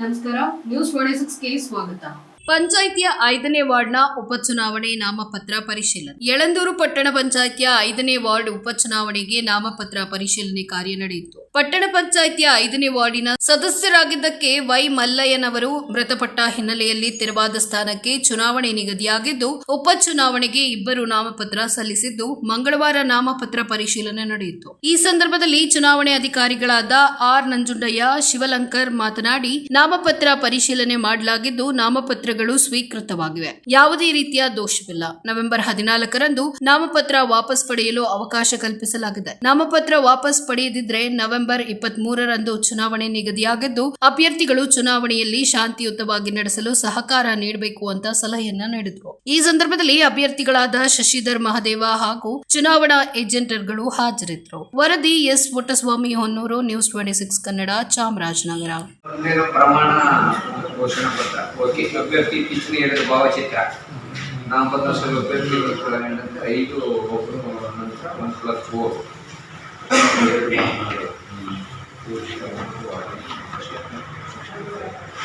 ನಮಸ್ಕಾರ news K ಸ್ವಾಗತ. ಪಂಚಾಯಿತಿಯ ಐದನೇ ವಾರ್ಡ್ನ ಉಪಚುನಾವಣೆ ನಾಮಪತ್ರ ಪರಿಶೀಲನೆ. ಯಳಂದೂರು ಪಟ್ಟಣ ಪಂಚಾಯಿತಿಯ ಐದನೇ ವಾರ್ಡ್ ಉಪಚುನಾವಣೆಗೆ ನಾಮಪತ್ರ ಪರಿಶೀಲನೆ ಕಾರ್ಯ ನಡೆಯಿತು. ಪಟ್ಟಣ ಪಂಚಾಯಿತಿಯ ಐದನೇ ವಾರ್ಡಿನ ಸದಸ್ಯರಾಗಿದ್ದಕ್ಕೆ ವೈ ಮಲ್ಲಯ್ಯನವರು ಮೃತಪಟ್ಟ ಹಿನ್ನೆಲೆಯಲ್ಲಿ ತೆರವಾದ ಸ್ಥಾನಕ್ಕೆ ಚುನಾವಣೆ ನಿಗದಿಯಾಗಿದ್ದು ಉಪಚುನಾವಣೆಗೆ ಇಬ್ಬರು ನಾಮಪತ್ರ ಸಲ್ಲಿಸಿದ್ದು, ಮಂಗಳವಾರ ನಾಮಪತ್ರ ಪರಿಶೀಲನೆ ನಡೆಯಿತು. ಈ ಸಂದರ್ಭದಲ್ಲಿ ಚುನಾವಣೆ ಅಧಿಕಾರಿಗಳಾದ ಆರ್ ನಂಜುಂಡಯ್ಯ, ಶಿವಲಂಕರ್ ಮಾತನಾಡಿ, ನಾಮಪತ್ರ ಪರಿಶೀಲನೆ ಮಾಡಲಾಗಿದ್ದು, ನಾಮಪತ್ರಗಳು ಸ್ವೀಕೃತವಾಗಿವೆ. ಯಾವುದೇ ರೀತಿಯ ದೋಷವಿಲ್ಲ. ನವೆಂಬರ್ ಹದಿನಾಲ್ಕರಂದು ನಾಮಪತ್ರ ವಾಪಸ್ ಪಡೆಯಲು ಅವಕಾಶ ಕಲ್ಪಿಸಲಾಗಿದೆ. ನಾಮಪತ್ರ ವಾಪಸ್ ಪಡೆಯದಿದ್ರೆ ನವೆಂಬರ್ ಇಪ್ಪತ್ತ್ ಮೂರರಂದು ಚುನಾವಣೆ ನಿಗದಿಯಾಗಿದ್ದು, ಅಭ್ಯರ್ಥಿಗಳು ಚುನಾವಣೆಯಲ್ಲಿ ಶಾಂತಿಯುತವಾಗಿ ನಡೆಸಲು ಸಹಕಾರ ನೀಡಬೇಕು ಅಂತ ಸಲಹೆಯನ್ನ ನೀಡಿದ್ರು. ಈ ಸಂದರ್ಭದಲ್ಲಿ ಅಭ್ಯರ್ಥಿಗಳಾದ ಶಶಿಧರ್ ಮಹದೇವ ಹಾಗೂ ಚುನಾವಣಾ ಏಜೆಂಟರ್ಗಳು ಹಾಜರಿದ್ದರು ವರದಿ S Puttaswamy Honnur, news twenty six Kannada, Chamarajanagar. ಪ್ರಮಾಣ ಘೋಷಣಾ ಪತ್ರ. ಓಕೆ, ಅಭ್ಯರ್ಥಿ ಪಿಂಚಣಿ ಭಾವಚಿತ್ರ. ನಾಮಪತ್ರ ಅಭ್ಯರ್ಥಿಗಳು ಐದು ಒಬ್ಬರು ನಂತರ ಒನ್ ಪ್ಲಸ್ ಫೋರ್